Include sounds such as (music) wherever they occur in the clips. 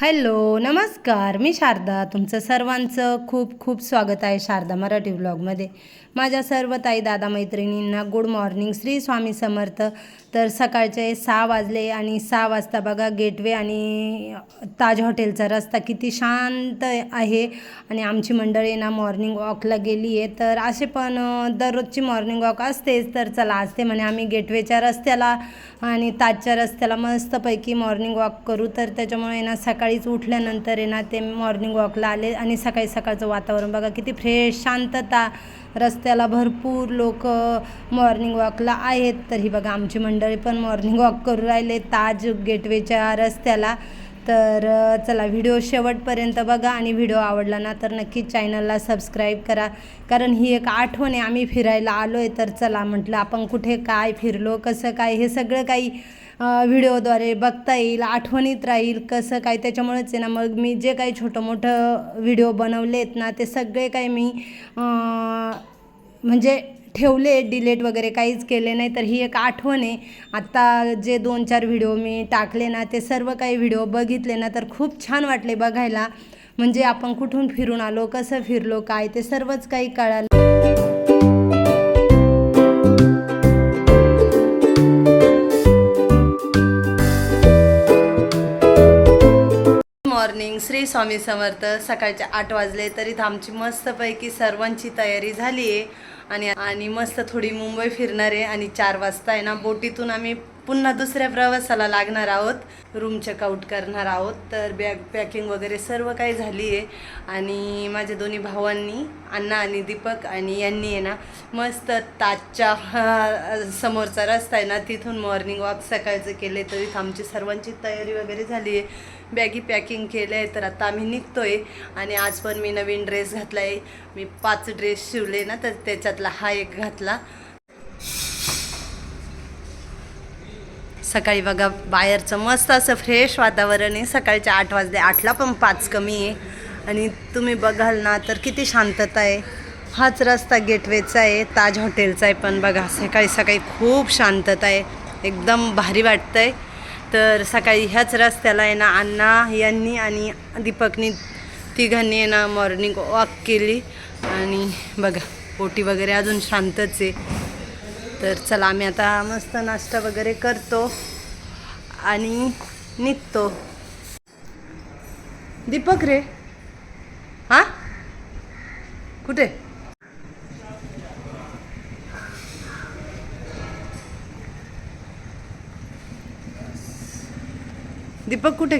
Hello नमस्कार. मी शारदा. तुमचं सर्वांचं खूप खूप स्वागत आहे शारदा मराठी व्लॉगमध्ये माझ्या सर्व ताई दादा मैत्रिणींना गुड मॉर्निंग श्री स्वामी समर्थ. तर सकाळचे सहा वाजले आणि सहा वाजता बघा गेटवे आणि ताज हॉटेलचा रस्ता किती शांत आहे. आणि आमची मंडळी ना मॉर्निंग वॉकला गेली आहे. तर असे पण दररोजची मॉर्निंग वॉक असतेच. तर चला असते म्हणे आम्ही गेटवेच्या रस्त्याला आणि ताजच्या रस्त्याला मस्तपैकी मॉर्निंग वॉक करू. तर त्याच्यामुळे ना सकाळ सकाळीच उठल्यानंतर आहे ना ते मॉर्निंग वॉकला आले आणि सकाळी सकाळचं वातावरण. बघा किती फ्रेश शांतता. रस्त्याला भरपूर लोक मॉर्निंग वॉकला आहेत. तर ही बघा आमची मंडळी पण मॉर्निंग वॉक करू राहिले. ताज गेटवेच्या रस्त्याला. तर चला व्हिडिओ शेवटपर्यंत बघा आणि व्हिडिओ आवडला ना तर नक्कीच चॅनलला सबस्क्राईब करा. कारण ही एक आठवण आहे आम्ही फिरायला आलो आहे तर चला म्हटलं आपण कुठे काय फिरलो कसं काय हे सगळं काही व्हिडिओद्वारे बघता येईल आठवणीत राहील कसं काय त्याच्यामुळेच आहे ना मग मी जे काही छोटं मोठं व्हिडिओ बनवलेत ना ते सगळे काही मी म्हणजे ठेवले डिलेट वगैरे काहीच केले नाही तर ही एक आठवण आहे. आत्ता जे दोन चार व्हिडिओ मी टाकले ना ते सर्व काही व्हिडिओ बघितले ना तर खूप छान वाटले बघायला. म्हणजे आपण कुठून फिरून आलो कसं फिरलो काय ते सर्वच काही कळालं. मॉर्निंग श्री स्वामी समर्थ सकाळचे आठ वाजले तरी आमची मस्तपैकी सर्वांची तयारी झाली आहे. आणि आणि मस्त थोडी मुंबई फिरणार आहे आणि चार वाजता आहे ना बोटीतून आम्ही पुन्हा दुसऱ्या प्रवासाला लागणार आहोत. रूम चेकआउट करणार आहोत. तर बॅग पॅकिंग वगैरे सर्व काही झाली आहे. आणि माझ्या दोन्ही भावांनी अण्णा आणि दीपक आणि यांनी आहे ना मस्त ताजच्या समोरचा रस्ता आहे ना तिथून मॉर्निंग वॉक सकाळचं केले तरी आमची सर्वांची तयारी वगैरे झाली आहे. बॅगी पॅकिंग केलं आहे तर आता आम्ही निघतो आहे आणि आज पण मी नवीन ड्रेस घातला आहे मी पाच ड्रेस शिवले ना तर त्याच्यातला हा एक घातला. सकाळी बघा बाहेरचं मस्त असं फ्रेश वातावरण आहे. सकाळच्या आठ वाजले आठला पण पाच कमी आहे. आणि तुम्ही बघाल ना तर किती शांतता आहे. हाच रस्ता गेटवेचा आहे ताज हॉटेलचा आहे पण बघा सकाळी सकाळी खूप शांतता आहे. एकदम भारी वाटतं आहे तर सकाळी ह्याच रस्त्याला आहे ना अण्णा यांनी आणि दीपकनी तिघांनी आहे ना मॉर्निंग वॉक केली. आणि बघा पोटी वगैरे अजून शांतच आहे. तर चला आम्ही आता मस्त नाश्ता वगैरे करतो आणि निघतो. दीपक रे? हां? कुठे? दीपक कुठे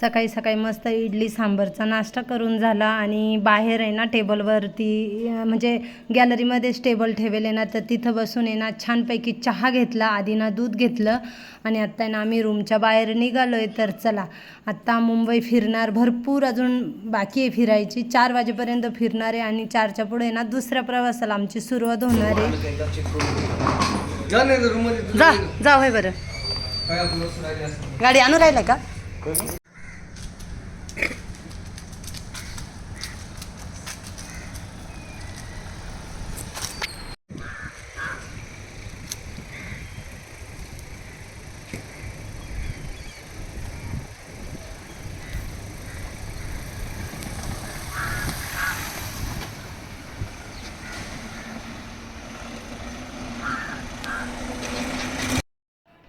सकाळी सकाळी मस्त इडली सांबरचा नाश्ता करून झाला आणि बाहेर आहे ना टेबलवरती म्हणजे गॅलरीमध्येच टेबल ठेवले ना तर तिथं बसून आहे ना छानपैकी चहा घेतला आधी ना दूध घेतलं आणि आत्ता आहे ना आम्ही रूमच्या बाहेर निघालो आहे तर चला आत्ता मुंबई फिरणार भरपूर अजून बाकी आहे फिरायची. चार वाजेपर्यंत फिरणार आहे आणि चारच्या पुढे ना दुसऱ्या प्रवासाला आमची सुरुवात होणार आहे. जा जा होय बरं. गाडी आणू राहिला का?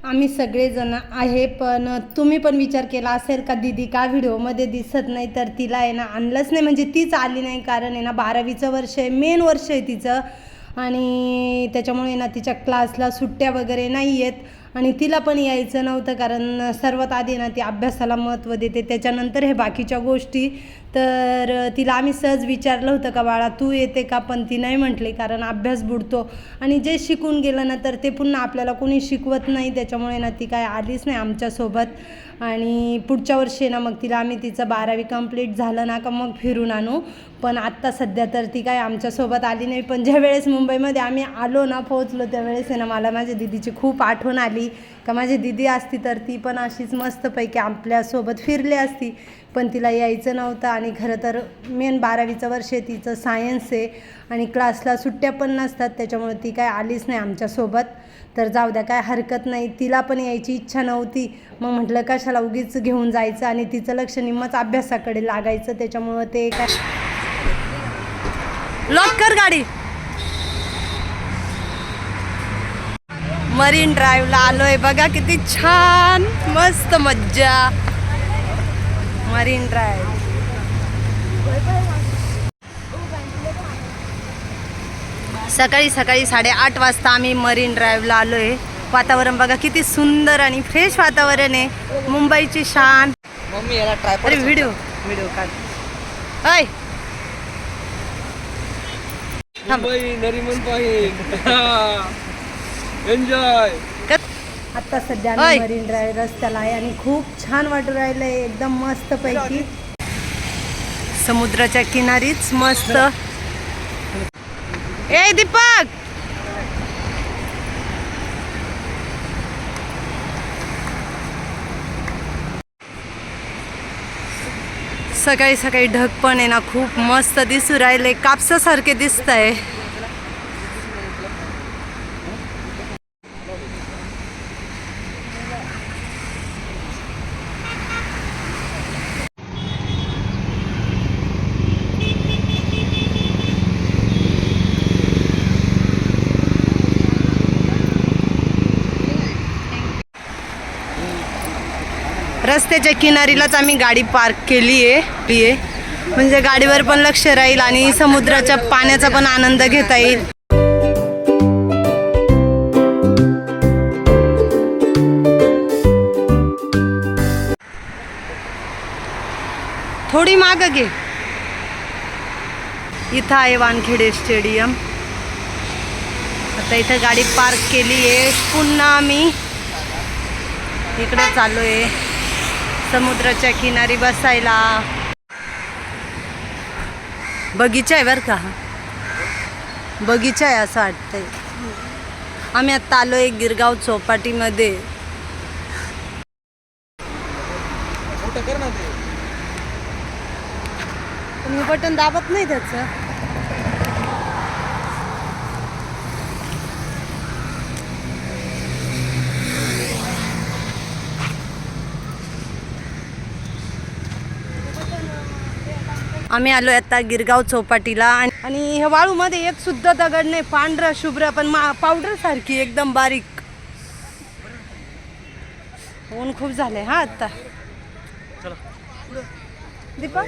आम्ही सगळेजण आहे पण तुम्ही पण विचार केला असेल का दीदी? का व्हिडिओमध्ये दिसत नाही? तर तिला आहे ना आणलंच नाही. म्हणजे तीच आली नाही कारण आहे ना बारावीचं वर्ष आहे मेन वर्ष आहे तिचं. आणि त्याच्यामुळे ना तिच्या क्लासला सुट्ट्या वगैरे नाही आहेत आणि तिला पण यायचं नव्हतं कारण सर्वात आधी ना ती अभ्यासाला महत्त्व देते. त्याच्यानंतर हे बाकीच्या गोष्टी. तर तिला आम्ही सहज विचारलं होतं का बाळा तू येते का? पण ती नाही म्हटली कारण अभ्यास बुडतो. आणि जे शिकून गेलं ना तर ते पुन्हा आपल्याला कोणी शिकवत नाही. त्याच्यामुळे ना ती काय आलीच नाही आमच्यासोबत आणि पुढच्या वर्षी ना मग तिला आम्ही तिचं बारावी कंप्लीट झालं ना का मग फिरून आणू. पण आत्ता सध्या तर ती काय आमच्यासोबत आली नाही. पण ज्या वेळेस मुंबईमध्ये आम्ही आलो ना पोहोचलो त्यावेळेस आहे ना मला माझ्या दिदीची खूप आठवण आली. का माझी दिदी असती तर ती पण अशीच मस्तपैकी आपल्यासोबत फिरली असती. पण तिला यायचं नव्हतं आणि खरं तर मेन बारावीचं वर्ष आहे तिचं सायन्स आहे आणि क्लासला सुट्ट्या पण नसतात त्याच्यामुळे ती काय आलीच नाही आमच्यासोबत तर जाऊ द्या काय हरकत नाही. तिला पण यायची इच्छा नव्हती. मग म्हटलं कशाला उगीच घेऊन जायचं आणि तिचं लक्ष निम्मच अभ्यासाकडे लागायचं त्याच्यामुळं ते काय लॉक कर गाडी. मरीन ड्राईव्हला आलोय. बघा किती छान मस्त मज्जा. मरीन ड्राईव्ह सकाळी सकाळी साडेआठ वाजता आम्ही मरीन ड्राईव्हला आलोय. वातावरण बघा किती सुंदर आणि फ्रेश वातावरण आहे. मुंबईची शान. मम्मी याला ट्राय अरे व्हिडिओ व्हिडिओ काढ. अय. मुंबई नरीमन पाहिजे एन्जॉय (laughs) आता सध्या. आम्ही मरीन ड्राईव्ह रस्त्याला आहे आणि खूप छान वाटू राहिलंय एकदम मस्त पैकी. समुद्राच्या किनारीच मस्त. ए दीपक! सकाळी सकाळी ढग पण आहे ना खूप मस्त दिसू राहिले. कापसासारखे दिसत आहे रस्त्याच्या किनारीलाच आम्ही गाडी पार्क केली आहे म्हणजे गाडीवर पण लक्ष राहील आणि समुद्राच्या पाण्याचा पण आनंद घेता येईल. थोडी माग घे. इथं आहे वानखेडे स्टेडियम. आता इथं गाडी पार्क केली आहे. पुन्हा आम्ही इकडे चालू आहे समुद्राच्या किनारी बसायला. बगीचा आहे बरं का. बगीचा आहे असं वाटतंय. आम्ही आत्ता आलो आहे गिरगाव चौपाटीमध्ये. पण हे बटन दाबत नाही त्याचं. आम्ही आलो आता गिरगाव चौपाटीला आणि ह्या वाळूमध्ये एक सुद्धा दगड नाही पांढरा शुभ्र पण मा पावडर सारखी एकदम बारीक. ऊन खूप झालंय हा आता. दीपक?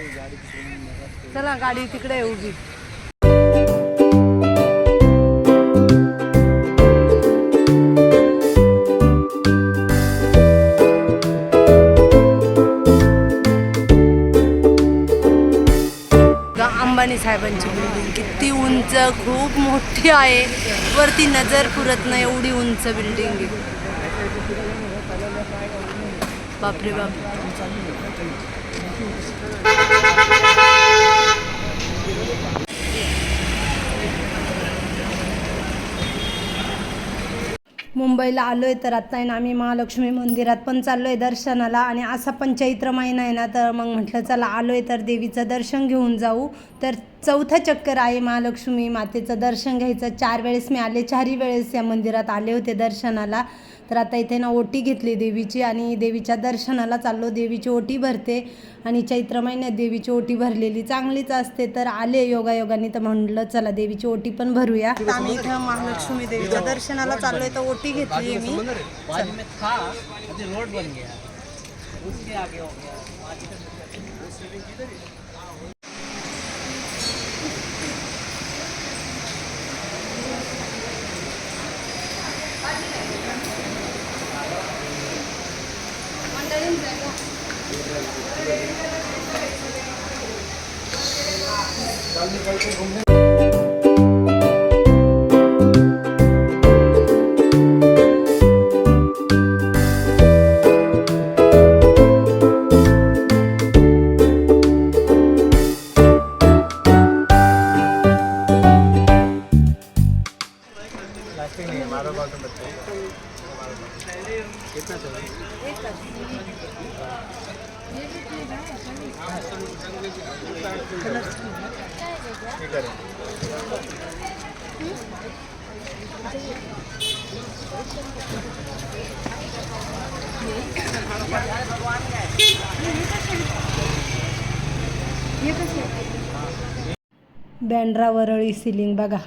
चला गाडी तिकडे उभी. खूप मोठी आहे. वरती नजर पुरत नाही एवढी उंच बिल्डिंग आहे. बापरे बाप. मुंबईला आलो आहे तर आता आहे ना आम्ही महालक्ष्मी मंदिरात पण चाललो आहे दर्शनाला आणि असा पण चैत्र महिना आहे ना तर मग म्हटलं चला आलो आहे तर देवीचं दर्शन घेऊन जाऊ. तर चौथा चक्कर आहे महालक्ष्मी मातेचं दर्शन घ्यायचं. चार वेळेस मी आले चारही वेळेस या मंदिरात आले होते दर्शनाला. तर आता इथे ना ओटी घेतली देवीची आणि देवीच्या दर्शनाला चाललो. देवीची ओटी भरते आणि चैत्र महिन्यात देवीची ओटी भरलेली चांगलीच असते. तर आले योगायोगाने तर म्हणलं चला देवीची ओटी पण भरूया. आम्ही इथं महालक्ष्मी देवीच्या दर्शनाला चाललोय तर ओटी घेतली मी. निकल के घूमने बँड्रा वरळी सिलिंग बघा.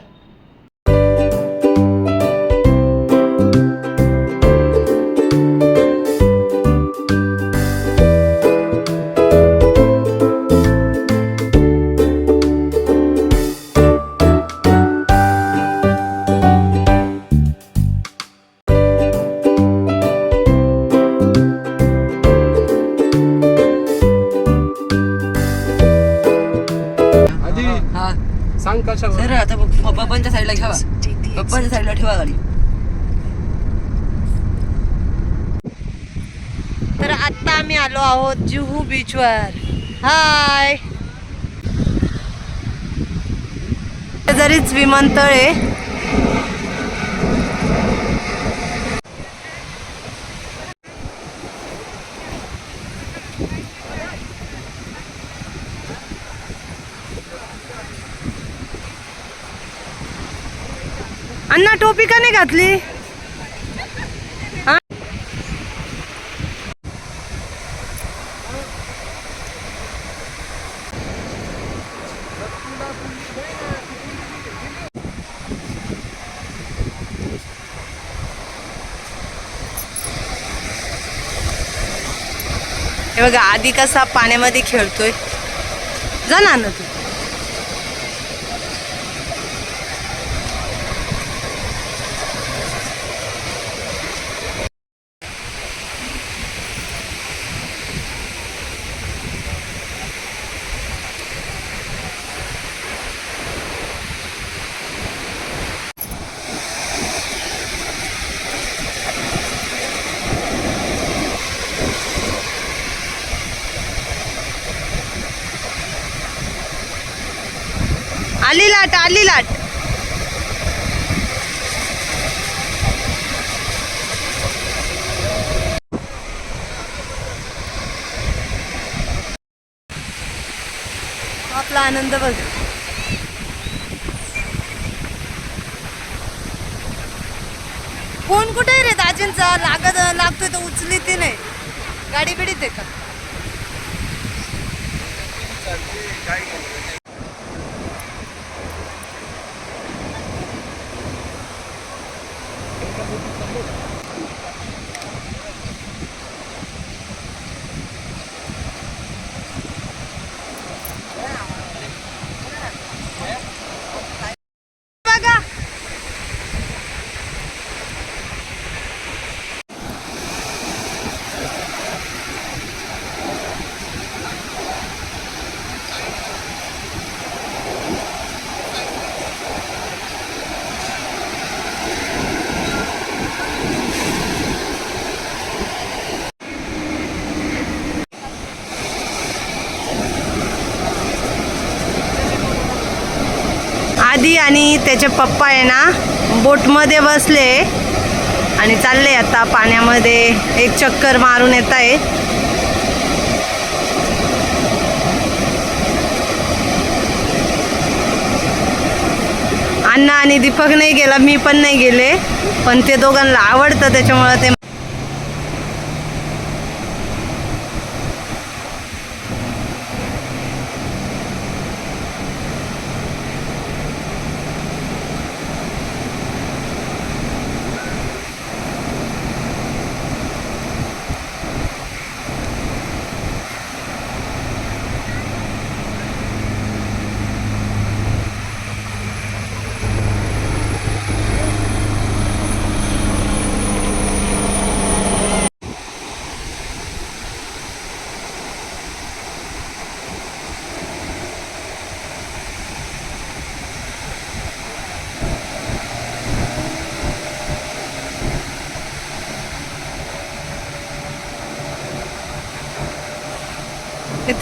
आम्ही आलो आहोत जुहू बीचवर हाय जरीच विमानतळ आहे. अण्णा टोपी का नाही घातली? हे बघा आधी कसा पाण्यामध्ये खेळतोय. जा ना तू पडली लाट. आपला आनंद बघ. फोन कुठे आहे रे दाजींचा? लागत लागतोय तर उचली ती नाही. गाडी बिडीत आहे का बघा आधी आणि त्याचे पप्पा आहे ना बोटमध्ये बसले. आणि चालले आता पाण्यामध्ये. एक चक्कर मारून येत आहे अण्णा आणि दीपक नाही गेला मी पण नाही गेले. पण ते दोघांना आवडतं त्याच्यामुळं ते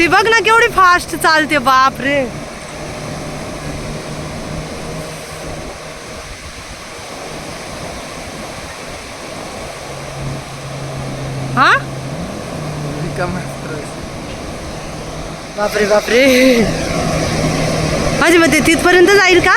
ती बघ ना केवढी फास्ट चालते बाप रे हा? बापरे बापरे. माझी मते तिथपर्यंत जाईल का?